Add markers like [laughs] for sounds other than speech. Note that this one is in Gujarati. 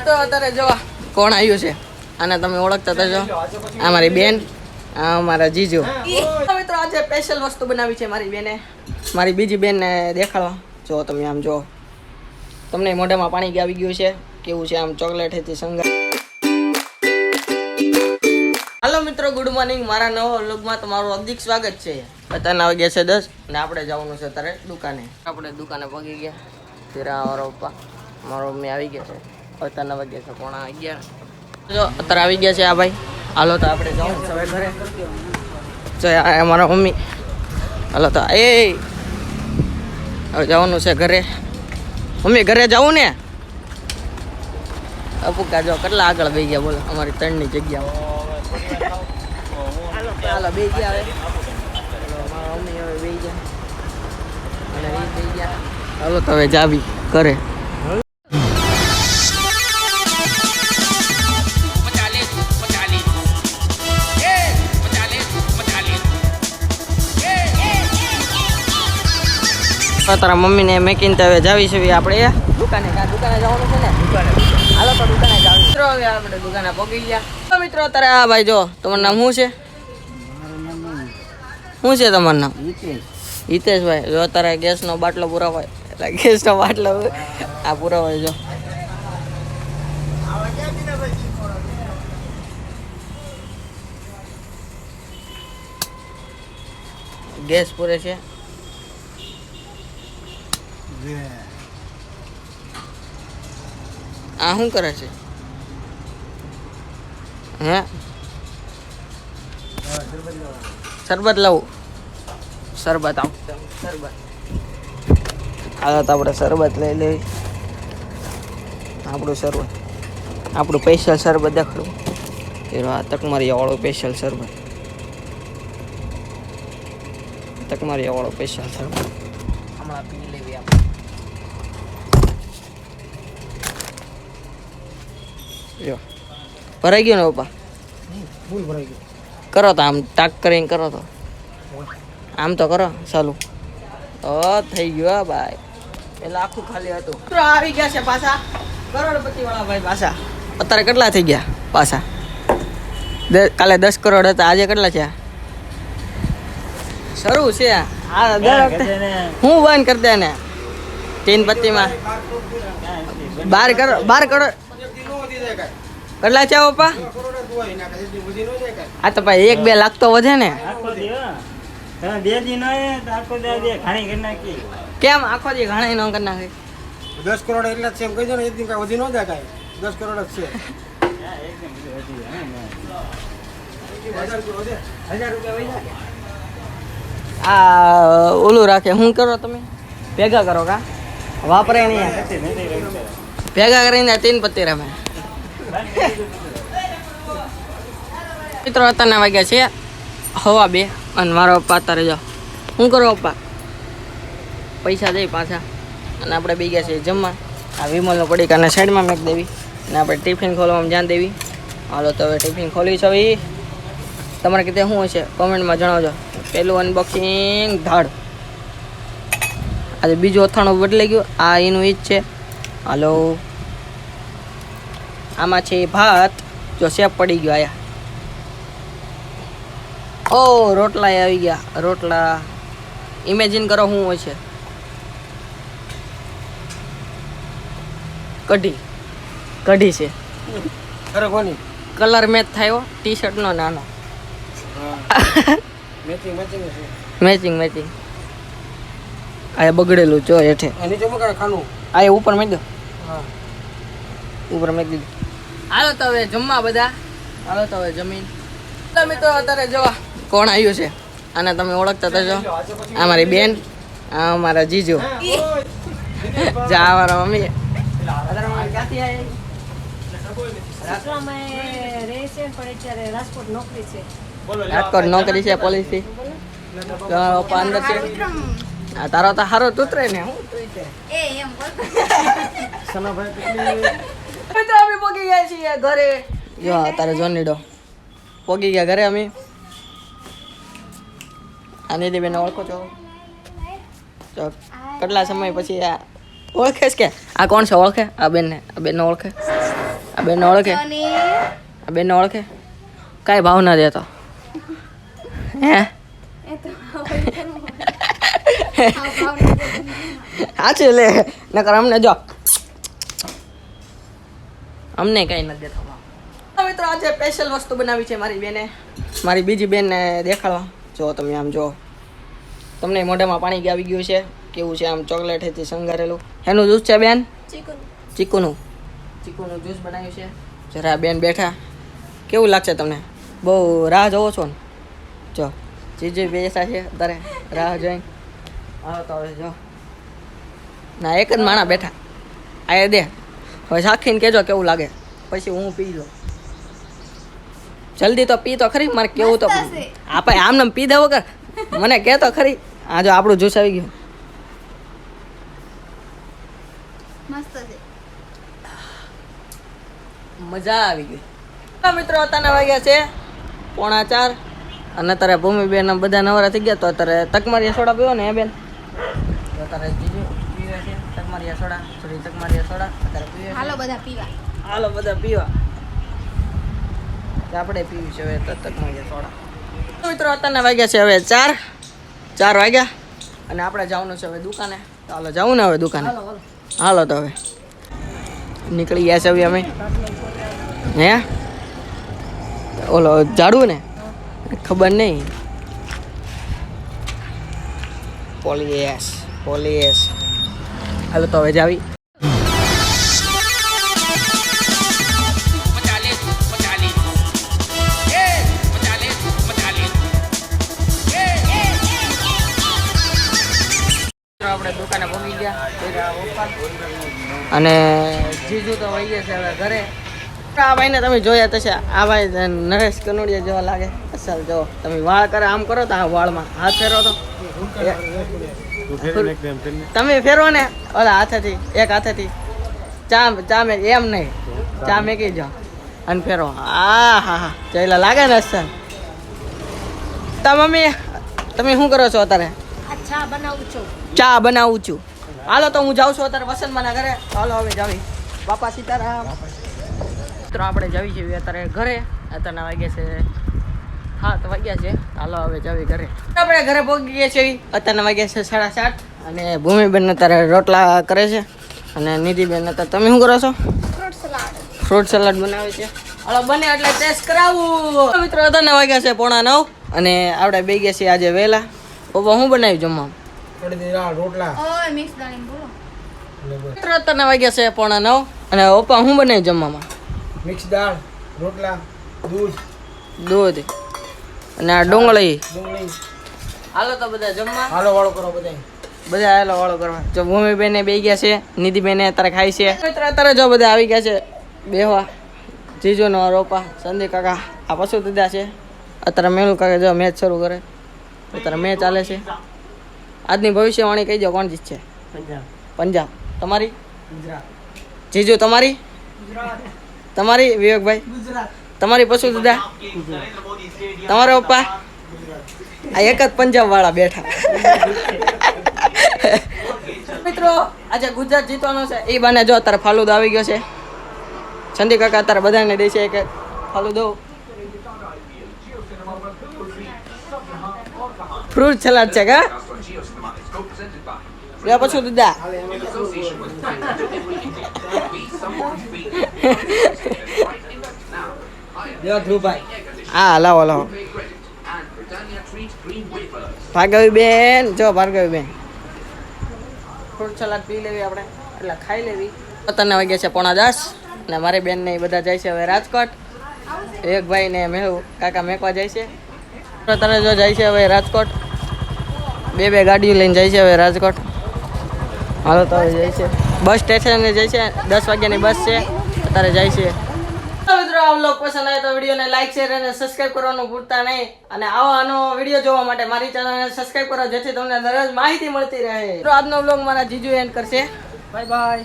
મિત્રો અત્યારે જો કોણ આવ્યું છે? અને તમે ઓળખતા તો જો આ મારી બેન આ મારા જીજુ. મિત્રો આજે સ્પેશિયલ વસ્તુ બનાવી છે મારી બેને. મારી બીજી બેનને દેખાડવા જો તમે આમ જો. તમને મોઢામાં પાણી આવી ગયું છે. કેવું છે આમ ચોકલેટ હતી સંગા હાલો મિત્રો ગુડ મોર્નિંગ મારા નવો વ્લોગમાં તમારું હાર્દિક સ્વાગત છે. અત્યારના વાગ્યા છે દસ ને આપણે જવાનું છે અત્યારે દુકાને. આપણે દુકાને પગી ગયા. ફેરા મારો પપ્પા. મારો મમ્મી આવી ગયા છે. અત્યારના વાગ્યા છે, પોણા અગિયાર. જો, અત્યારે આવી ગયા છે આ ભાઈ. હાલો તો આપણે જાઉં. હવે ઘરે જો મારા મમ્મી. હાલો તો, એ. હવે જવાનું છે ઘરે. મમ્મી, ઘરે જવું ને? અપુકા જો, કેટલા આગળ બે ગયા, બોલો. અમારી ત્રણની જગ્યા. હાલો બે ગયા બે ગયા. અને ગયા. તો હવે જાવી કરે તારા મમ્મીને મેકીને તો હવે જાવી છે આપણે. દુકાને કા દુકાને જવાનું છે ને? દુકાને. હાલો તો દુકાને જાવી. મિત્રો હવે આપણે દુકાને પગી ગયા. તો મિત્રો તારે આ ભાઈ જો તમારું નામ શું છે? શું છે તમારું નામ? હિતેશભાઈ. જો તારે ગેસનો બાટલો પુરાવાય. એટલે ગેસનો બાટલો આ પુરાવાય જો. ગેસ પૂરે છે. આ શું કરે છે? હે? શરબત લાવું. શરબત આવ. શરબત આ તો આપણે શરબત લઈ લઈ. આપણું શરબત. આપણું સ્પેશિયલ શરબત દેખાડું. એ આ તકમારી વાળો સ્પેશિયલ શરબત. તકમારી વાળો સ્પેશિયલ શરબત. હમણાં પી લેવી આપણે. જો ભરાઈ ગયો ને પપ્પા? ફૂલ ભરાઈ ગયો. કરો તો આમ ટાક કરીને કરો તો. આમ તો કરો ચાલુ. ઓ થઈ ગયો ભાઈ. પેલા આખું ખાલી હતું. આવી ગયા છે પાછા. કરોડપતિ વાળા ભાઈ પાછા. અત્યારે કેટલા થઈ ગયા પાછા? કાલે દસ કરોડ હતા આજે કેટલા છે શરૂ છે. આ દર વખતે હું બંધ કરી દે ને. તીન પત્તીમાં. બાર કરોડ બાર કરોડ. કેટલા છે પપ્પા? આ તો ભાઈ એક બે લાખ તો વધે ને. કેમ આખો દી ઘણા નો કરી નાખે? દસ કરોડ એટલા છે એમ કહી દો ને એક દિન કઈ વધી ન જાય કાંઈ. દસ કરોડ જ છે. આ ઓલું રાખે શું કરો તમે? ભેગા કરો કા? વાપરે નહીં. ભેગા કરીને તીન પત્તી રમે. મિત્રો, અત્યારના વાગ્યા છે હવા બે અને મારો પપ્પા અત્યારે જાઓ શું કરો પપ્પા? પૈસા દઈ પાછા. અને આપણે બે ગયા છીએ જમવા. આ વિમલનો પડીકાને સાઈડમાં મેક દેવી. અને આપણે ટિફિન ખોલવામાં ધ્યાન દેવી. હાલો, તો હવે ટિફિન ખોલી છે હવે. તમારે કીધે શું હશે? કોમેન્ટમાં જણાવજો. પહેલું અનબોક્સિંગ ધાડ. આજે બીજું અથાણું બદલાઈ ગયું. આ એનું ઈ જ છે. હાલો. આમાં છે ભાત જો સેફ પડી ગયો આયા. ઓ રોટલા આવી ગયા. રોટલા. ઇમેજિન કરો શું હોય છે. કઢી. કઢી છે. અરે કોની? કલર મેચ થયો ટી શર્ટનો નાનો. મેચિંગ મેચિંગ મેચિંગ મેચિંગ આ બગડેલું જો હેઠે. નીચે મકાન ખાનું? આ ઉપર મેં દો. હા. ઉપર મેં દીધું. હાલો તો હવે જમવા બધા. હાલો તો હવે જમીન. તો મિત્રો અત્યારે જો કોણ આવ્યું છે? અને તમે ઓળખતા છો. આ મારી બેન આ મારા જીજુ. જા મારા મમ્મી. રાજકોટ નોકરી છે પોલીસ. થી પપ્પા અંદર છે. તારો તો સારો તૂતરે ને. હું [laughs] મિત્રો પોગી ગયા છીએ ઘરે. જો તારે જોનીડો પોગી ગયા ઘરે અમે. આ નિધિબેન ઓળખો છો? તો કેટલા સમય પછી આ ઓળખે કે? આ કોણ છે ઓળખે? આ બેનને આ બેનને ઓળખે? આ બેન ઓળખે? આ બેન ઓળખે? કાંઈ ભાવ ના દેતો. હે? સાચું [laughs] લે. નકર અમને જો અમને કઈ નથી તો મિત્રો આજે સ્પેશિયલ વસ્તુ બનાવી છે મારી બેને. મારી બીજી બેનને દેખાડવા. જો તમે આમ જો. તમને મોઢામાં પાણી આવી ગયું છે. કેવું છે આમ ચોકલેટેથી શણગારેલું. એનું જ્યુસ છે બેન? ચીકુનું. ચીકુનું. જ્યુસ બનાવ્યું છે. જરા બેન બેઠા. કેવું લાગશે તમને? બહુ રાહ જોવો છો ને? જો જીજુ બેસા છે અત્યારે રાહ જોઈ હા તો હવે જો. ના એક જ માણા બેઠા. આ દે. હવે સાખીને કહેજો કેવું લાગે. પછી હું પી લઉં. જલ્દી તો પી તો ખરી મારે કેવું તો આપણે આમને પી દેવો વગર મને કહે તો ખરી. આ જો આપણું જ્યુસ આવી ગયું. મજા આવી ગઈ. મિત્રો અત્યારના વાગ્યા છે પોણા ચાર. અને અત્યારે ભૂમિબેન ને બધા નવરા થઈ ગયા તો અત્યારે તકમારી સોડા પીવો ને એ બેન? તો અત્યારે તકમારિયા સોડા થોડી તકમારિયા સોડા અત્યારે પીવે હાલો બધા પીવા. હાલો બધા પીવા. આપણે પીવી છે હવે તક મારી સોડા મિત્રો અત્યારના વાગ્યા છે હવે ચાર ચાર વાગ્યા. અને આપણે જવાનું છે હવે દુકાને. તો હાલો જવું ને હવે દુકાને. હાલો તો હવે. નીકળી ગયા છે હવે અમે. હે? ઓલો ઝાડુ ને? ખબર નહીં. પોલીએસ પોલીએસ. હાલો તો હવે જાવી આપણે દુકાને પહોંચી ગયા. અને જીજુ તો વહી ગયા છે હવે ઘરે. આ ભાઈને તમે જોયા તશે આ ભાઈ નરેશ કનોડિયા જેવા લાગે. અસલ જો, તમે વાળ કરે, આમ કરો તો આ વાળમાં હાથ ફેરો તો. તમે ફેરવો ને? ઓલા હાથેથી એક હાથેથી. ચા ચા મેં એમ નહીં. ચા મેકી જાઓ અને ફેરો આ હા હા. જયલા લાગે ને અસલ તા મમ્મી તમે શું કરો છો અત્યારે? ચા બનાવું છું. ચા બનાવું છું. હાલો તો હું જાઉં છું અત્યારે વસંતમાના ઘરે. હાલો હવે જાવી. બાપા સીતારામ. મિત્રો આપણે જવી છીએ અત્યારે ઘરે. અત્યારના વાગે છે સાત વાગ્યા છે. હાલો હવે જાવી ઘરે. આપણે ઘરે પહોંચી ગયા છીએ. અત્યારના વાગ્યા છે સાડા સાત અને ભૂમિબેન અત્યારે રોટલા કરે છે અને નિધિબેન અત્યારે તમે શું કરો છો? Fruit salad. બનાવે છે. હાલો બને એટલે ટેસ્ટ કરાવું. મિત્રો અત્યારના વાગ્યા છે પોણા નવ અને આપણે બે ગયા છીએ આજે વહેલા. પપ્પા હું બનાવ્યું જમવા રોટલા. ઓય મિક્સ દાણી બોલો. મિત્રો અત્યારના વાગ્યા છે પોણા નવ અને પપ્પા હું બનાવ્યું જમવામાં? મિક્સ દાળ રોટલા દૂધ. દૂધ. અને આ ડુંગળી. ડુંગળી હાલો તો બધા જમવા. હાલો વાળો કરો બધા બધા હાલો વાળો કરવા જો ભૂમિબેન બે ગયા છે નિધિબેન અત્યારે ખાય છે. મિત્ર અત્યારે જો બધા આવી ગયા છે બેહવા. જીજુનો રોપા સંદીપ કાકા આ પશુ દીધા છે. અત્યારે મેનુ કાકા જો મેચ શરૂ કરે. અત્યારે મેચ ચાલે છે. આજની ભવિષ્યવાણી કહી દો કોણ જીતશે? પંજાબ. તમારી? જીજુ તમારી? તમારી? વિવેકભાઈ? તમારી પશુ દીધા? તમારા પપ્પા? આ એક જ પંજાબ વાળા બેઠા. મિત્રો આજે ગુજરાત જીતવાનો છે. એ બાને જો અત્યારે ફાલુદો આવી ગયો છે. સંદી કાકા અત્યારે બધાને દે છે કે ફાલુદો. ફ્રૂટ સલાડ છે કા? લે પછી દીદા [laughs] ધ્રુવભાઈ. હા લાવો લાવો. ભાર્ગવી બેન જો ભાર્ગવી બેન ફ્રૂટ સલાડ પી લેવી આપણે. એટલે ખાઈ લેવી. અત્યારના વાગ્યા છે પોણા દસ ને મારી બેન ને એ બધા જાય છે હવે રાજકોટ. એક ભાઈ ને મેહુ કાકા મેકવા જાય છે. અત્યારે જો જાય છે હવે રાજકોટ. બે બે ગાડીઓ લઈને જાય છે હવે રાજકોટ. હાલો તો જાય છે. બસ સ્ટેશને જાય છે. દસ વાગ્યાની બસ છે. અત્યારે જાય છે મિત્રો આ વ્લોગ પસંદ આવે તો વિડીયોને લાઈક શેર અને સબસ્ક્રાઇબ કરવાનું ભૂલતા નહીં. અને આવો આનો વીડિયો જોવા માટે મારી ચેનલને સબસ્ક્રાઇબ કરો જેથી તમને દરરોજ માહિતી મળતી રહે. મિત્રો, આજનો વ્લોગ મારા જીજુ એન્ડ કરશે. Bye bye